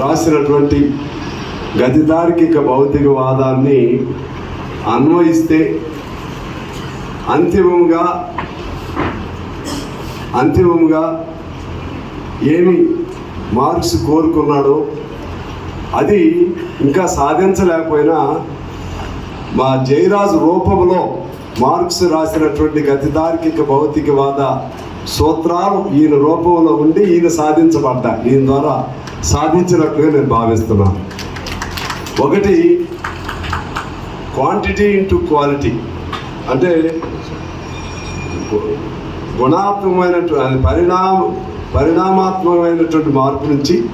రాసినటువంటి గతిదార్కిక భౌతికవాదాన్ని అన్వయిస్తే అంతిమంగా అంతిమంగా ఏమి మార్క్స్ కోరుకున్నాడో అది ఇంకా సాధించలేకపోయినా మా జయరాజు రూపంలో మార్క్స్ రాసినటువంటి గతిదార్కిక భౌతికవాద సూత్రాలు ఈయన రూపంలో ఉండి ఈయన సాధించబడ్డా దీని ద్వారా సాధించినట్లుగా నేను భావిస్తున్నాను ఒకటి క్వాంటిటీ ఇంటూ క్వాలిటీ అంటే గుణాత్మకమైనటువంటి పరిణామ పరిణామాత్మకమైనటువంటి మార్పు నుంచి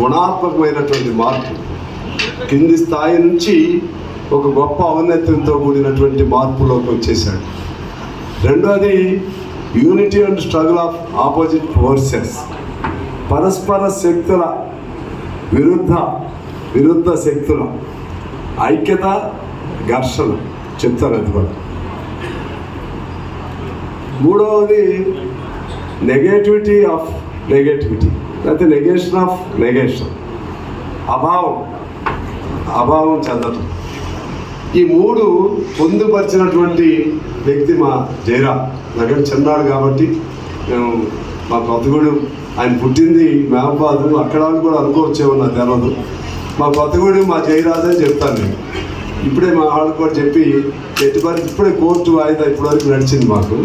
గుణాత్మకమైనటువంటి మార్పు. కింది స్థాయి నుంచి ఒక గొప్ప ఔన్నత్యంతో కూడినటువంటి మార్పులోకి వచ్చేసాడు రెండోది unity and struggle of opposite forces పరస్పర శక్తుల విరుద్ధ విరుద్ధ శక్తుల ఐక్యత ఘర్షణ చెప్తారు అది కూడా మూడవది నెగటివిటీ ఆఫ్ నెగటివిటీ లేకపోతే నెగేషన్ ఆఫ్ నెగేషన్ అభావం. అభావం చెందటం. ఈ మూడు పొందుపరిచినటువంటి వ్యక్తి మా జైరా దగ్గర చిన్నాడు కాబట్టి మేము మా కొత్తగూడెం ఆయన పుట్టింది మహబాదు. అక్కడ కూడా అనుకోవచ్చేమో నాకు తెలియదు మా బతుకుడు మా జయరాజు అని చెప్తాను నేను. ఇప్పుడే మా వాళ్ళకి కూడా చెప్పి ఎట్టి పరిస్థితి ఇప్పుడే కోర్టు వాయిదా ఇప్పటివరకు నడిచింది మాకు.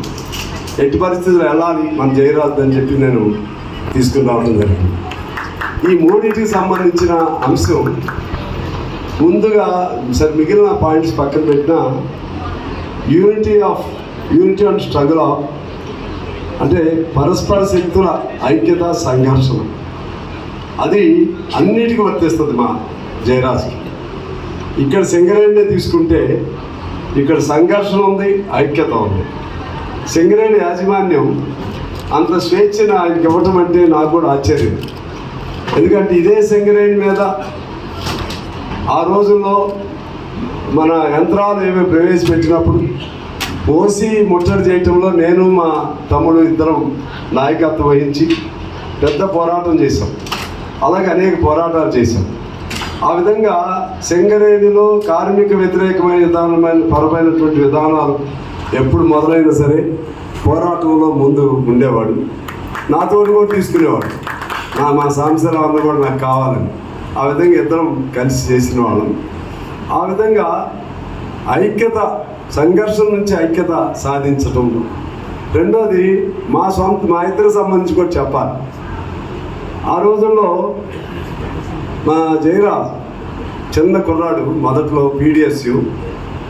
ఎట్టి పరిస్థితులు వెళ్ళాలి మన జయరాజు అని చెప్పి నేను తీసుకుని రావడం జరిగింది. ఈ మూడింటికి సంబంధించిన అంశం ముందుగా సరే మిగిలిన పాయింట్స్ పక్కన పెట్టిన unity of unity and struggle of అంటే పరస్పర శక్తుల ఐక్యత సంఘర్షణ. అది అన్నిటికీ వర్తిస్తుంది మా జయరాజుకి. ఇక్కడ సింగరేణిని తీసుకుంటే ఇక్కడ సంఘర్షణ ఉంది ఐక్యత ఉంది. సింగరేణి యాజమాన్యం అంత స్వేచ్ఛను ఆయనకి ఇవ్వటం అంటే నాకు కూడా ఆశ్చర్యం. ఎందుకంటే ఇదే సింగరేణి మీద ఆ రోజుల్లో మన యంత్రాలు ఏమి ప్రవేశపెట్టినప్పుడు ఓసి ముట్టడి చేయటంలో నేను మా తమ్ముడు ఇద్దరం నాయకత్వం వహించి పెద్ద పోరాటం చేశాం. అలాగే అనేక పోరాటాలు చేశాం. ఆ విధంగా సింగరేణిలో కార్మిక వ్యతిరేకమైన విధానమైన పరమైనటువంటి విధానాలు ఎప్పుడు మొదలైనా సరే పోరాటంలో ముందు ఉండేవాడు. నాతో కూడా తీసుకునేవాడు. నా మా సాంసరావు అందరూ కూడా నాకు కావాలని. ఆ విధంగా ఇద్దరం కలిసి చేసిన వాళ్ళం. ఆ విధంగా ఐక్యత సంఘర్షణ నుంచి ఐక్యత సాధించటం రెండోది మా సొంత మా ఇద్దరికి సంబంధించి కూడా చెప్పాలి. ఆ రోజుల్లో మా జయరా చిన్న కుర్రాడు మొదట్లో పీడిఎస్యు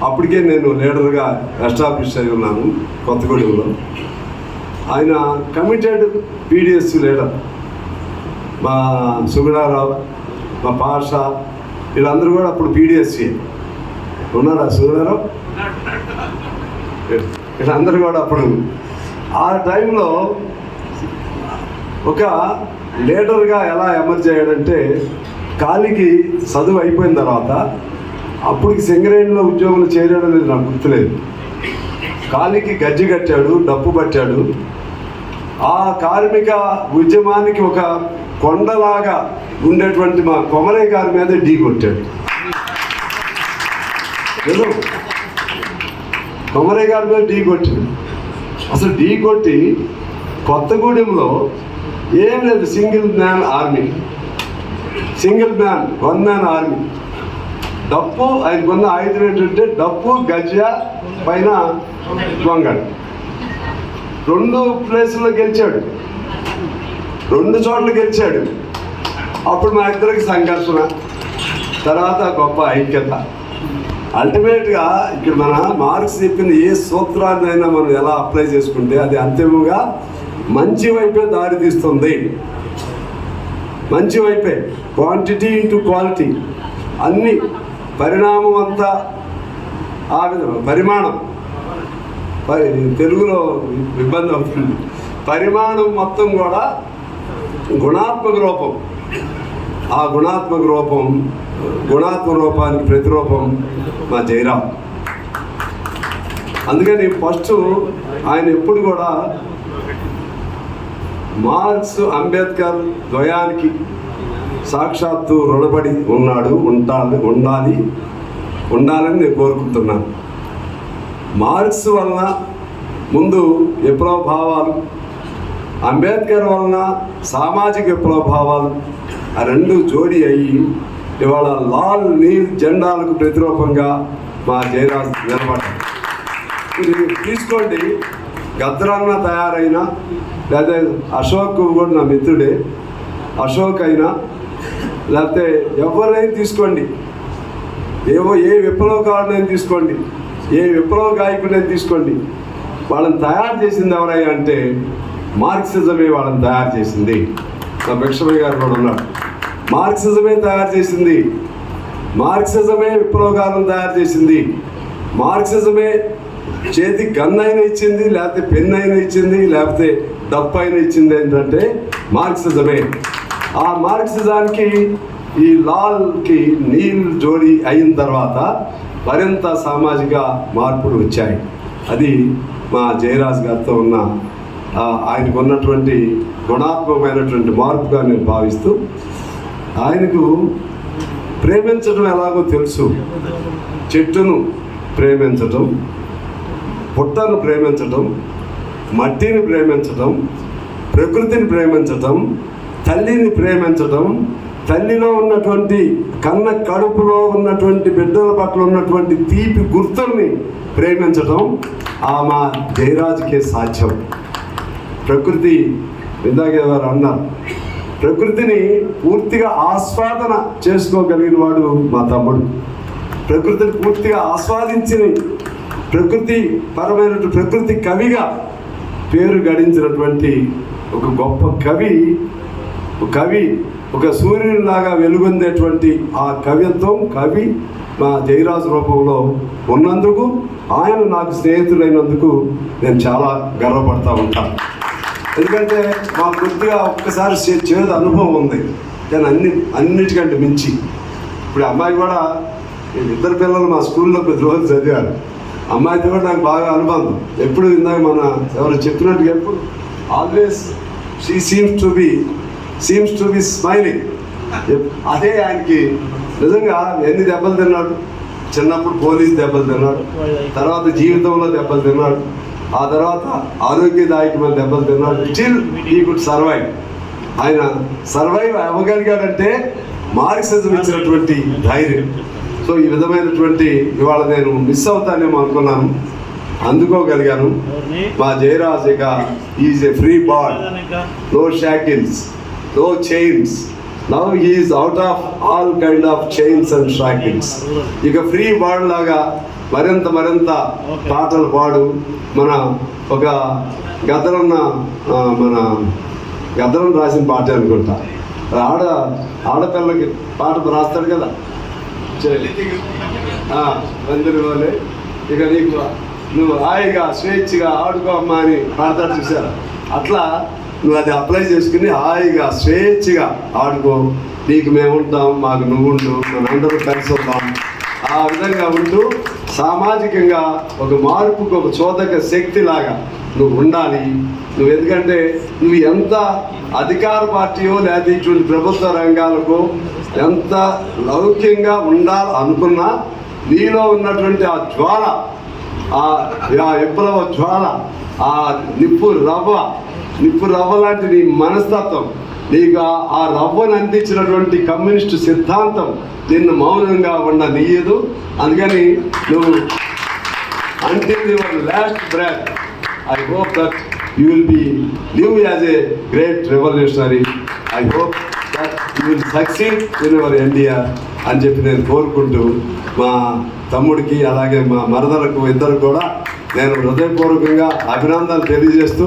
అప్పటికే నేను లీడర్గా ఎస్టాబ్లిష్ అయి ఉన్నాను కొత్తగూడెంలో. ఆయన కమిటెడ్ పీడిఎస్యు లీడర్. మా సుగుణారావు మా పాష వీళ్ళందరూ కూడా అప్పుడు పీడిఎస్సీ ఉన్నారా సూదరావు ఇట్లా అందరు కూడా అప్పుడు ఆ టైంలో ఒక లీడర్గా ఎలా ఎమర్జ్ అయ్యాడంటే కాలికి చదువు అయిపోయిన తర్వాత అప్పటికి సింగరేణిలో ఉద్యోగంలో చేరాడు అనేది నాకు గుర్తులేదు. కాలికి గజ్జి కట్టాడు డప్పు పట్టాడు. ఆ కార్మిక ఉద్యమానికి ఒక కొండలాగా ఉండేటువంటి మా కొమరయ్య గారి మీద ఢీ కొట్టాడు. ఏదో కొమరయ్య గారి మీద ఢీ కొట్టింది అసలు ఢీ కొట్టి కొత్తగూడెంలో ఏం లేదు single man army. Single man one man army. డప్పు ఆయన కొన్న ఆయుధం ఏంటంటే డప్పు గజ్జ పైన దొంగడు రెండు ప్లేసుల్లో గెలిచాడు. రెండు చోట్ల గెలిచాడు. అప్పుడు మా ఇద్దరికి సంఘర్షణ తర్వాత గొప్ప ఐక్యత. అల్టిమేట్గా ఇక్కడ మన మార్క్స్ చెప్పిన ఏ సూత్రాన్నైనా మనం ఎలా అప్లై చేసుకుంటే అది అంతిమంగా మంచి వైపే దారి తీస్తుంది. మంచి వైపే. క్వాంటిటీ ఇంటూ క్వాలిటీ అన్ని పరిణామం అంతా ఆ విధంగా పరిమాణం. పరి- తెలుగులో ఇబ్బంది అవుతుంది. పరిమాణం మొత్తం కూడా గుణాత్మక రూపం. ఆ గుణాత్మక రూపం గుణాత్మక రూపానికి ప్రతిరూపం మా జయరాం అందుకని ఫస్ట్ ఆయన ఎప్పుడు కూడా మార్క్స్ అంబేద్కర్ ద్వయానికి సాక్షాత్తు రుణపడి ఉన్నాడు ఉండాలి ఉండాలి ఉండాలని నేను కోరుకుంటున్నాను. మార్క్స్ వలన ముందు విప్లవ భావాలు అంబేద్కర్ వలన సామాజిక విప్లవ భావాలు ఆ రెండు జోడి అయ్యి ఇవాళ లాల్ నీల్ జెండాలకు ప్రతిరూపంగా మా జయరాజ్ నిలబడ్డారు. ఇది తీసుకోండి. గద్రాన్న తయారైన లేదా అశోక్ కూడా నా మిత్రుడే అశోక్ అయినా లేకపోతే ఎవరైనా తీసుకోండి. ఏవో ఏ విప్లవకారుడైనా తీసుకోండి. ఏ విప్లవ గాయకుడైనా తీసుకోండి. వాళ్ళని తయారు చేసింది ఎవరై అంటే మార్క్సిజమే వాళ్ళని తయారు చేసింది. నా భిక్షమయ్య గారు కూడా ఉన్నాడు. మార్క్సిజమే తయారు చేసింది. మార్క్సిజమే విప్లవకాలం తయారు చేసింది. మార్క్సిజమే చేతి గన్ అయినా ఇచ్చింది లేకపోతే పెన్ అయినా ఇచ్చింది లేకపోతే డప్పు అయినా ఇచ్చింది ఏంటంటే మార్క్సిజమే. ఆ మార్క్సిజానికి ఈ లాల్కి నీల్ జోడి అయిన తర్వాత మరింత సామాజిక మార్పులు వచ్చాయి. అది మా జయరాజ్ గారితో ఉన్న ఆయనకు ఉన్నటువంటి గుణాత్మకమైనటువంటి మార్పుగా నేను భావిస్తూ ఆయనకు ప్రేమించడం ఎలాగో తెలుసు. చెట్టును ప్రేమించటం పుట్టను ప్రేమించటం మట్టిని ప్రేమించటం ప్రకృతిని ప్రేమించటం తల్లిని ప్రేమించటం తల్లిలో ఉన్నటువంటి కన్న కడుపులో ఉన్నటువంటి బిడ్డల పట్ల ఉన్నటువంటి తీపి గుర్తుల్ని ప్రేమించటం ఆ మా జయరాజుకే సాధ్యం. ప్రకృతి ఇందాక వారు అన్నారు. ప్రకృతిని పూర్తిగా ఆస్వాదన చేసుకోగలిగిన వాడు మా తమ్ముడు. ప్రకృతిని పూర్తిగా ఆస్వాదించిన ప్రకృతి పరమైనటువంటి ప్రకృతి కవిగా పేరు గడించినటువంటి ఒక గొప్ప కవి ఒక కవి ఒక సూర్యునిలాగా వెలుగొందేటువంటి ఆ కవిత్వం కవి మా జయరాజు రూపంలో ఉన్నందుకు ఆయన నాకు స్నేహితుడైనందుకు నేను చాలా గర్వపడతా ఉంటాను. ఎందుకంటే మాకు కొద్దిగా ఒక్కసారి చే- చేదు అనుభవం ఉంది. కానీ అన్ని అన్నిటికంటే మించి. ఇప్పుడు అమ్మాయి కూడా ఇద్దరు పిల్లలు మా స్కూల్లో కొద్ది రోజులు చదివారు. అమ్మాయితో కూడా నాకు బాగా అనుబంధం. ఎప్పుడు ఇందాక మన ఎవరు చెప్పినట్టుగా ఎప్పుడు always she seems to be seems to be smiling అదే ఆయనకి నిజంగా ఎన్ని దెబ్బలు తిన్నాడు. చిన్నప్పుడు పోలీస్ దెబ్బలు తిన్నాడు. తర్వాత జీవితంలో దెబ్బలు తిన్నాడు. ఆ తర్వాత ఆరోగ్యదాయకమైన దెబ్బలు తిన్నాడు. స్టిల్ ఈ గుడ్ సర్వైవ్ ఆయన సర్వైవ్ అవ్వగలిగాడంటే మార్క్సిజం ఇచ్చినటువంటి ధైర్యం. సో ఈ విధమైనటువంటి ఇవాళ నేను మిస్ అవుతానేమో అనుకున్నాను. అందుకోగలిగాను. మా జయరాజ్ ఇక is a free bird no shackles no chains now he's out of all kind of chains and shackles ఇక ఫ్రీ బాడ్ లాగా మరింత మరింత పాటలు పాడు. మన ఒక గద్దరన్న మన గద్దరం రాసిన పాట అనుకుంటా. ఆడ ఆడపిల్లకి పాట రాస్తాడు కదా. అందరి వాళ్ళే ఇక నీకు నువ్వు హాయిగా స్వేచ్ఛగా ఆడుకో అమ్మా అని పాడతాడు చూసారా అట్లా నువ్వు అది అప్లై చేసుకుని హాయిగా స్వేచ్ఛగా ఆడుకో. నీకు మేము ఉంటాం మాకు నువ్వు ఉండు మనందరూ కలిసి ఉంటాం ఆ విధంగా ఉంటూ సామాజికంగా ఒక మార్పుకు ఒక చోదక శక్తి లాగా నువ్వు ఉండాలి. నువ్వు ఎందుకంటే నువ్వు ఎంత అధికార పార్టీయో లేదా ఇటువంటి ప్రభుత్వ రంగాలకు ఎంత లౌక్యంగా ఉండాలి అనుకున్నా నీలో ఉన్నటువంటి ఆ జ్వాల ఆ ఆ విప్లవ జ్వాల ఆ నిప్పు రవ్వ నిప్పు రవ్వ లాంటి నీ మనస్తత్వం నీకు ఆ- రవ్వను అందించినటువంటి కమ్యూనిస్టు సిద్ధాంతం నిన్ను మౌనంగా ఉండనీయదు అందుకని నువ్వు until your last breath I hope that you will be live as a great revolutionary. I hope that you will your India అని చెప్పి నేను కోరుకుంటూ మా తమ్ముడికి అలాగే మా మరదలకు ఇద్దరు కూడా నేను హృదయపూర్వకంగా అభినందనలు తెలియజేస్తూ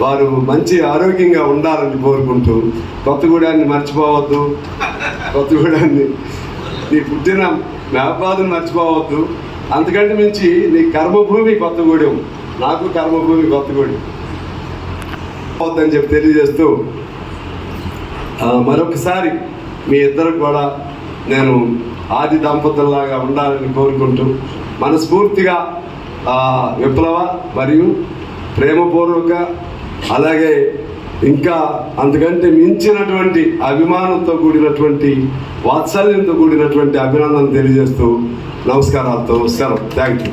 వారు మంచి ఆరోగ్యంగా ఉండాలని కోరుకుంటూ కొత్తగూడాన్ని మర్చిపోవద్దు. కొత్తగూడాన్ని నీ పుట్టిన మహబాదును మర్చిపోవద్దు. అంతకంటే మించి నీ కర్మభూమి కొత్తగూడెం. నాకు కర్మభూమి కొత్తగూడెం. అని చెప్పి తెలియజేస్తూ మరొకసారి మీ ఇద్దరు కూడా నేను ఆది దంపతుల్లాగా ఉండాలని కోరుకుంటూ మనస్ఫూర్తిగా విప్లవ మరియు ప్రేమపూర్వక అలాగే ఇంకా అంతకంటే మించినటువంటి అభిమానంతో కూడినటువంటి వాత్సల్యంతో కూడినటువంటి అభినందన తెలియజేస్తూ నమస్కారాలతో నమస్కారం. Thank you